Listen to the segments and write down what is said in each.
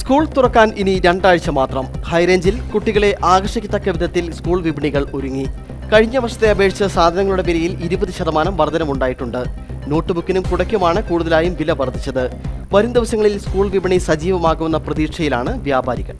School തുറക്കാൻ ഇനി രണ്ടാഴ്ച മാത്രം. ഹൈറേഞ്ചിൽ കുട്ടികളെ ആകർഷിക്കത്തക്ക വിധത്തിൽ സ്കൂൾ വിപണികൾ ഒരുങ്ങി. കഴിഞ്ഞ വർഷത്തെ അപേക്ഷിച്ച് സാധനങ്ങളുടെ വിലയിൽ ഇരുപത് ശതമാനം വർധനമുണ്ടായിട്ടുണ്ട്. നോട്ട്ബുക്കിനും കുടയ്ക്കുമാണ് കൂടുതലായും വില വർദ്ധിച്ചത്. വരും ദിവസങ്ങളിൽ സ്കൂൾ വിപണി സജീവമാകുമെന്ന പ്രതീക്ഷയിലാണ് വ്യാപാരികൾ.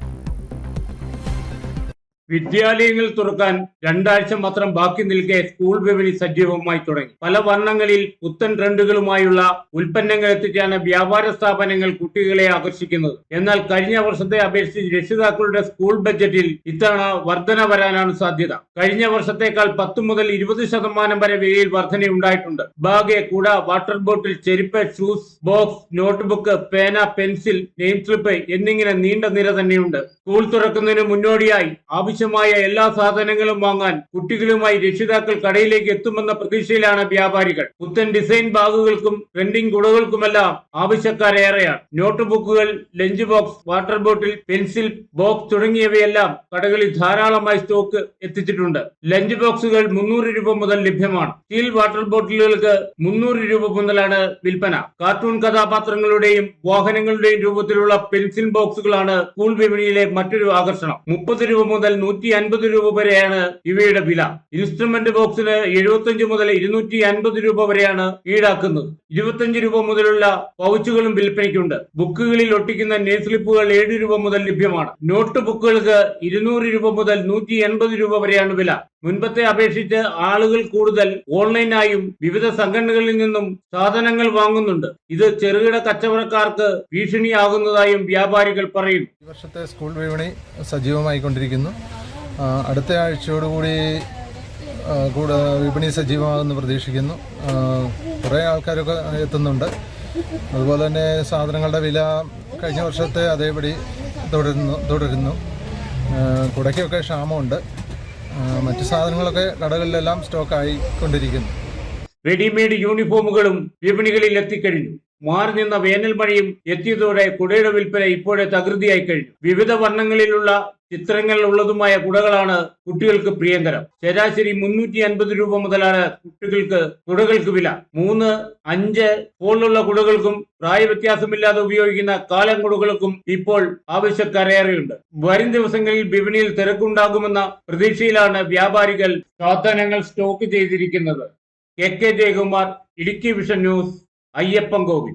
വിദ്യാലയങ്ങൾ തുറക്കാൻ രണ്ടാഴ്ച മാത്രം ബാക്കി നിൽക്കെ സ്കൂൾ വിപണി സജീവമായി തുടങ്ങി. പല വർണങ്ങളിൽ പുത്തൻ ട്രെൻഡുകളുമായുള്ള ഉൽപ്പന്നങ്ങൾ എത്തിച്ചാണ് വ്യാപാര സ്ഥാപനങ്ങൾ കുട്ടികളെ ആകർഷിക്കുന്നത്. എന്നാൽ കഴിഞ്ഞ വർഷത്തെ അപേക്ഷിച്ച് രക്ഷിതാക്കളുടെ സ്കൂൾ ബജറ്റിൽ ഇത്തവണ വർധന വരാനാണ് സാധ്യത. കഴിഞ്ഞ വർഷത്തേക്കാൾ പത്ത് മുതൽ ഇരുപത് ശതമാനം വരെ വിലയിൽ വർധനയുണ്ടായിട്ടുണ്ട് ബാഗ് കുട വാട്ടർ ബോട്ടിൽ ചെരുപ്പ് ഷൂസ് ബോക്സ് നോട്ട്ബുക്ക് പേന പെൻസിൽ നെയിം സ്ലിപ്പ് എന്നിങ്ങനെ നീണ്ട നിര തന്നെയുണ്ട്. സ്കൂൾ തുറക്കുന്നതിന് മുന്നോടിയായി ആവശ്യമായ എല്ലാ സാധനങ്ങളും വാങ്ങാൻ കുട്ടികളുമായി രക്ഷിതാക്കൾ കടയിലേക്ക് എത്തുമെന്ന പ്രതീക്ഷയിലാണ് വ്യാപാരികൾ. പുത്തൻ ഡിസൈൻ ബാഗുകൾക്കും ട്രെൻഡിംഗ് കുടകൾക്കുമെല്ലാം ആവശ്യക്കാരേറെയാണ്. നോട്ട് ബുക്കുകൾ lunch box water bottle pencil box തുടങ്ങിയവയെല്ലാം കടകളിൽ ധാരാളമായി സ്റ്റോക്ക് എത്തിച്ചിട്ടുണ്ട്. ലഞ്ച് ബോക്സുകൾ മുന്നൂറ് രൂപ മുതൽ ലഭ്യമാണ്. സ്റ്റീൽ വാട്ടർ ബോട്ടിലുകൾക്ക് മുന്നൂറ് രൂപ മുതലാണ് വിൽപ്പന. കാർട്ടൂൺ കഥാപാത്രങ്ങളുടെയും വാഹനങ്ങളുടെയും രൂപത്തിലുള്ള പെൻസിൽ ബോക്സുകളാണ് സ്കൂൾ വിപണിയിലെ മറ്റൊരു ആകർഷണം. മുപ്പത് രൂപ മുതൽ നൂറ്റി അൻപത് രൂപ വരെയാണ് ഇവയുടെ വില. ഇൻസ്ട്രുമെന്റ് ബോക്സിന് എഴുപത്തഞ്ച് മുതൽ ഇരുന്നൂറ്റി അൻപത് രൂപ വരെയാണ് ഈടാക്കുന്നത്. ഇരുപത്തിയഞ്ച് രൂപ മുതലുള്ള പൗച്ചുകളും വിൽപ്പനയ്ക്കുണ്ട്. ബുക്കുകളിൽ ഒട്ടിക്കുന്ന നെയ് സ്ലിപ്പുകൾ ഏഴ് രൂപ മുതൽ ലഭ്യമാണ്. നോട്ട് ബുക്കുകൾക്ക് ഇരുന്നൂറ് രൂപ മുതൽ നൂറ്റി എൺപത് രൂപ വരെയാണ് വില. മുൻപത്തെ അപേക്ഷിച്ച് ആളുകൾ കൂടുതൽ ഓൺലൈനായും വിവിധ സംഘടനകളിൽ നിന്നും സാധനങ്ങൾ വാങ്ങുന്നുണ്ട്. ഇത് ചെറുകിട കച്ചവടക്കാർക്ക് ഭീഷണിയാകുന്നതായും വ്യാപാരികൾ പറയുന്നു. ഈ വർഷത്തെ സ്കൂൾ വിപണി സജീവമായി കൊണ്ടിരിക്കുന്നു അടുത്ത ആഴ്ചയോടുകൂടി കൂടെ വിപണി സജീവമാകുമെന്ന് പ്രതീക്ഷിക്കുന്നു. കുറേ ആൾക്കാരൊക്കെ എത്തുന്നുണ്ട്. അതുപോലെ തന്നെ സാധനങ്ങളുടെ വില കഴിഞ്ഞ വർഷത്തെ അതേപടി തുടരുന്നു തുടരുന്നു. കുടയ്ക്കൊക്കെ ക്ഷാമമുണ്ട്. മറ്റു സാധനങ്ങളൊക്കെ കടകളിലെല്ലാം സ്റ്റോക്ക് ആയിക്കൊണ്ടിരിക്കുന്നു റെഡിമെയ്ഡ് യൂണിഫോമുകളും വിപണികളിൽ എത്തിക്കഴിഞ്ഞു. മാറി നിന്ന വേനൽ മഴയും എത്തിയതോടെ കുടയുടെ വിൽപ്പന ഇപ്പോഴേ തകൃതിയായി കഴിഞ്ഞു. വിവിധ വർണങ്ങളിലുള്ള ചിത്രങ്ങൾ ഉള്ളതുമായ കുടകളാണ് കുട്ടികൾക്ക് പ്രിയങ്കരം. ശരാശരി മുന്നൂറ്റി അൻപത് രൂപ മുതലാണ് കുട്ടികൾക്ക് കുടകൾക്ക് വില. മൂന്ന് അഞ്ച് പോലുള്ള കുടകൾക്കും പ്രായവ്യത്യാസമില്ലാതെ ഉപയോഗിക്കുന്ന കാലം കുടകൾക്കും ഇപ്പോൾ ആവശ്യക്കാരേറെയുണ്ട് വരും ദിവസങ്ങളിൽ വിപണിയിൽ തിരക്കുണ്ടാകുമെന്ന പ്രതീക്ഷയിലാണ് വ്യാപാരികൾ സാധനങ്ങൾ സ്റ്റോക്ക് ചെയ്തിരിക്കുന്നത്. K K Jayakumar Idukki vision news. Ayyappan Kovil